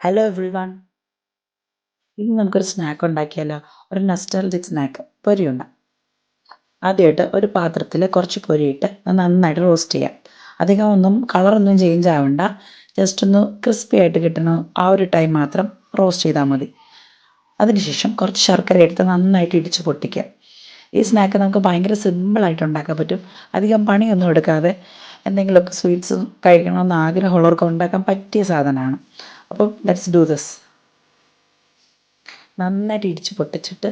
Hello every one ഇന്ന് നമുക്കൊരു snack ഉണ്ടാക്കിയാലോ? ഒരു നസ്റ്റാൾജിക് സ്നാക്ക് പൊരിയുണ്ട. ആദ്യമായിട്ട് ഒരു പാത്രത്തിൽ കുറച്ച് പൊരിയിട്ട് അത് നന്നായിട്ട് റോസ്റ്റ് ചെയ്യാം. അധികം ഒന്നും കളറൊന്നും ചേഞ്ച് ആവണ്ട. ജസ്റ്റ് ഒന്ന് ക്രിസ്പി ആയിട്ട് കിട്ടണ ആ ഒരു ടൈം മാത്രം റോസ്റ്റ് ചെയ്താൽ മതി. അതിനുശേഷം കുറച്ച് ശർക്കര എടുത്ത് നന്നായിട്ട് ഇടിച്ച് പൊട്ടിക്കുക. ഈ സ്നാക്ക് നമുക്ക് ഭയങ്കര സിമ്പിളായിട്ട് ഉണ്ടാക്കാൻ പറ്റും. അധികം പണിയൊന്നും എടുക്കാതെ എന്തെങ്കിലുമൊക്കെ സ്വീറ്റ്സ് കഴിക്കണമെന്ന് ആഗ്രഹമുള്ളവർക്ക് ഉണ്ടാക്കാൻ പറ്റിയ സാധനമാണ്. അപ്പം ലെറ്റ്സ് ഡു ദിസ് നന്നായിട്ട് ഇടിച്ച് പൊട്ടിച്ചിട്ട്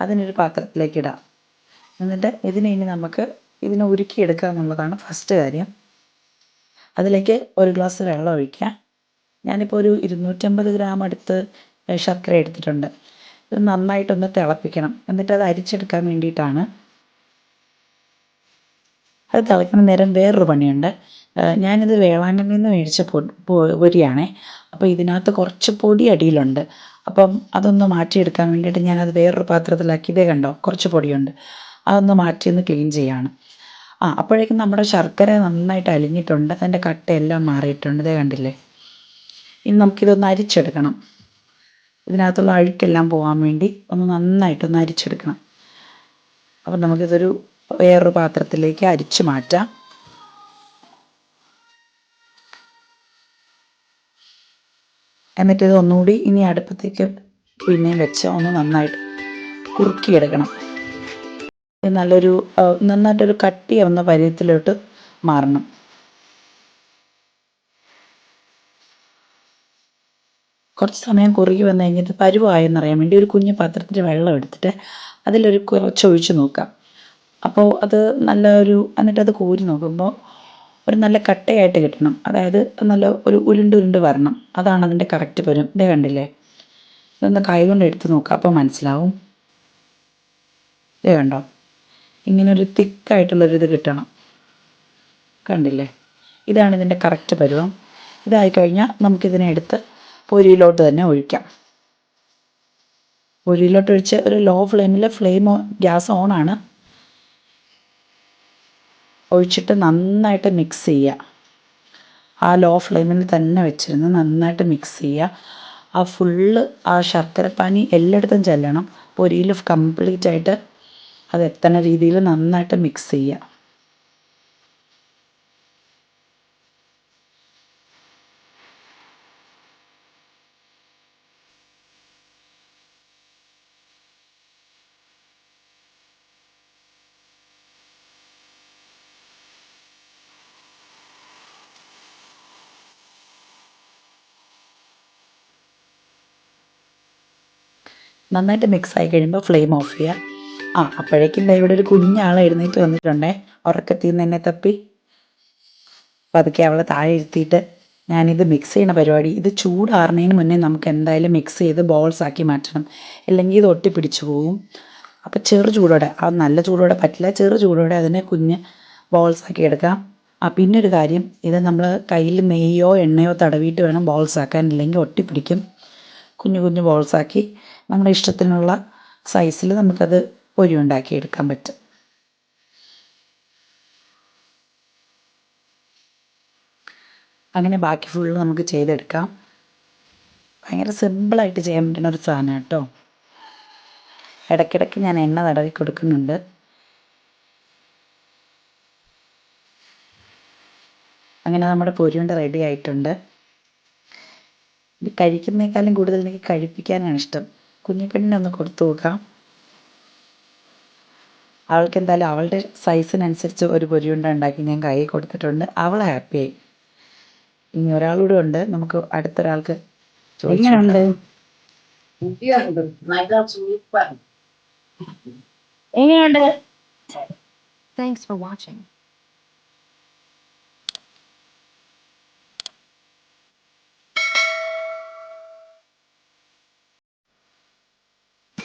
അതിനൊരു പാത്രത്തിലേക്ക് ഇടാം. എന്നിട്ട് ഇതിനെ ഇനി നമുക്ക് ഇതിനെ ഉരുക്കിയെടുക്കുക എന്നുള്ളതാണ് ഫസ്റ്റ് കാര്യം. അതിലേക്ക് ഒരു ഗ്ലാസ് വെള്ളം ഒഴിക്കുക. ഞാനിപ്പോൾ ഒരു ഇരുന്നൂറ്റമ്പത് ഗ്രാം അടുത്ത് ശർക്കര എടുത്തിട്ടുണ്ട്. ഇത് നന്നായിട്ടൊന്ന് തിളപ്പിക്കണം. എന്നിട്ട് അത് അരിച്ചെടുക്കാൻ വേണ്ടിയിട്ടാണ് അത് തിളയ്ക്കുന്ന നേരം വേറൊരു പണിയുണ്ട്. ഞാനിത് വേളാങ്കണ്ണിയിൽ നിന്ന് മേടിച്ച പൊരിയാണേ. അപ്പോൾ ഇതിനകത്ത് കുറച്ച് പൊടി അടിയിലുണ്ട്. അപ്പം അതൊന്ന് മാറ്റിയെടുക്കാൻ വേണ്ടിയിട്ട് ഞാനത് വേറൊരു പാത്രത്തിലാക്കി. ഇതേ കണ്ടോ? കുറച്ച് പൊടിയുണ്ട്. അതൊന്ന് മാറ്റി ഒന്ന് ക്ലീൻ ചെയ്യാണ്. ആ അപ്പോഴേക്കും നമ്മുടെ ശർക്കര നന്നായിട്ട് അലിഞ്ഞിട്ടുണ്ട്. അതിന്റെ കട്ടയെല്ലാം മാറിയിട്ടുണ്ട്. ഇതേ കണ്ടില്ലേ? ഇനി നമുക്കിതൊന്ന് അരിച്ചെടുക്കണം. ഇതിനകത്തുള്ള അഴുക്കെല്ലാം പോകാൻ വേണ്ടി ഒന്ന് നന്നായിട്ടൊന്ന് അരിച്ചെടുക്കണം. അപ്പം നമുക്കിതൊരു വേറൊരു പാത്രത്തിലേക്ക് അരിച്ച് മാറ്റാം. എന്നിട്ട് ഇത് ഒന്നുകൂടി ഇനി അടുപ്പത്തേക്ക് പിന്നെയും വെച്ച് ഒന്ന് നന്നായിട്ട് കുറുക്കിയെടുക്കണം. നല്ലൊരു നന്നായിട്ടൊരു കട്ടിയാവുന്ന പരുവത്തിലോട്ട് മാറണം. കുറച്ച് സമയം കുറുകി വന്നു കഴിഞ്ഞിട്ട് പരുവായെന്നറിയാൻ വേണ്ടി ഒരു കുഞ്ഞു പാത്രത്തിൽ വെള്ളം എടുത്തിട്ട് അതിലൊരു കുറച്ച് ഒഴിച്ച് നോക്കാം. അപ്പോൾ അത് നല്ല ഒരു എന്നിട്ട് അത് കോരി നോക്കുമ്പോൾ ഒരു നല്ല കട്ടയായിട്ട് കിട്ടണം. അതായത് നല്ല ഒരു ഉരുണ്ട് ഉരുണ്ട് വരണം. അതാണ് അതിന്റെ കറക്റ്റ് പരുവം ഇതേ കണ്ടില്ലേ? ഇതൊന്ന് കൈ കൊണ്ട് എടുത്ത് നോക്കുക അപ്പോൾ മനസ്സിലാവും. ഇതേ കണ്ടോ? ഇങ്ങനെ ഒരു തിക്കായിട്ടുള്ളൊരിത് കിട്ടണം. കണ്ടില്ലേ? ഇതാണ് ഇതിന്റെ കറക്റ്റ് പരുവം. ഇതായി കഴിഞ്ഞാൽ നമുക്കിതിനെ എടുത്ത് പൊരിയിലോട്ട് തന്നെ ഒഴിക്കാം. പൊരിയിലോട്ട് ഒഴിച്ച് ഒരു ലോ ഫ്ലെയിമിൽ ഫ്ലെയിം ഗ്യാസ് ഓണാണ് ഒഴിച്ചിട്ട് നന്നായിട്ട് മിക്സ് ചെയ്യുക ആ ലോ ഫ്ലെയിമിൽ തന്നെ വെച്ചിരുന്ന് നന്നായിട്ട് മിക്സ് ചെയ്യുക ആ ഫുള്ള് ആ ശർക്കര പാനി എല്ലായിടത്തും ചെല്ലണം. പൊരിയിൽ കംപ്ലീറ്റ് ആയിട്ട് അത് എത്തണ രീതിയിൽ നന്നായിട്ട് മിക്സ് ചെയ്യുക നന്നായിട്ട് മിക്സ് ആയി കഴിയുമ്പോൾ ഫ്ലെയിം ഓഫ് ചെയ്യുക ആ അപ്പോഴേക്കും ഇവിടെ ഒരു കുഞ്ഞാൾ എഴുന്നേറ്റ് വന്നിട്ടുണ്ടേ. ഉറക്കത്തിൽ നിന്ന് എന്നെ തപ്പി. പതുക്കെ അവളെ താഴെ ഇരുത്തിയിട്ട് ഞാനിത് മിക്സ് ചെയ്യുന്ന പരിപാടി. ഇത് ചൂടാറുന്നതിന് മുന്നേ നമുക്ക് എന്തായാലും മിക്സ് ചെയ്ത് ബോൾസ് ആക്കി മാറ്റണം. അല്ലെങ്കിൽ ഇത് ഒട്ടി പിടിച്ചു പോകും അപ്പോൾ ചെറു ചൂടോടെ ആ നല്ല ചൂടോടെ പറ്റില്ല. ചെറു ചൂടോടെ അതിനെ കുഞ്ഞ് ബോൾസ് ആക്കി എടുക്കാം. ആ പിന്നെ ഒരു കാര്യം ഇത് നമ്മൾ കയ്യിൽ നെയ്യോ എണ്ണയോ തടവിയിട്ട് വേണം ബോൾസ് ആക്കാൻ. ഇല്ലെങ്കിൽ ഒട്ടിപ്പിടിക്കും കുഞ്ഞു കുഞ്ഞു ബോൾസ് ആക്കി നമ്മുടെ ഇഷ്ടത്തിനുള്ള സൈസിൽ നമുക്കത് പൊരി ഉണ്ടാക്കി എടുക്കാൻ പറ്റും. അങ്ങനെ ബാക്കി ഫുള്ള് നമുക്ക് ചെയ്തെടുക്കാം. ഭയങ്കര സിമ്പിളായിട്ട് ചെയ്യാൻ പറ്റുന്ന ഒരു സാധനം കേട്ടോ. ഇടയ്ക്കിടയ്ക്ക് ഞാൻ എണ്ണ തടവി കൊടുക്കുന്നുണ്ട്. അങ്ങനെ നമ്മുടെ പൊരിയുണ്ട റെഡി ആയിട്ടുണ്ട്. ഇത് കഴിക്കുന്നതിനേക്കാളും കൂടുതൽ എനിക്ക് കഴിപ്പിക്കാനാണ് ഇഷ്ടം. കുഞ്ഞിപ്പെണ്ണിനെ ഒന്ന് കൊടുത്തു നോക്കാം. അവൾക്ക് എന്തായാലും അവളുടെ സൈസിനനുസരിച്ച് ഒരു പൊരിയുണ്ട ഉണ്ടാക്കി ഞാൻ കൈ കൊടുത്തിട്ടുണ്ട്. അവൾ ഹാപ്പിയായി. ഇനി ഒരാളൂടെ ഉണ്ട്. നമുക്ക് അടുത്തൊരാൾക്ക് എങ്ങനെയുണ്ട് എങ്ങനെയുണ്ട് Thanks for watching.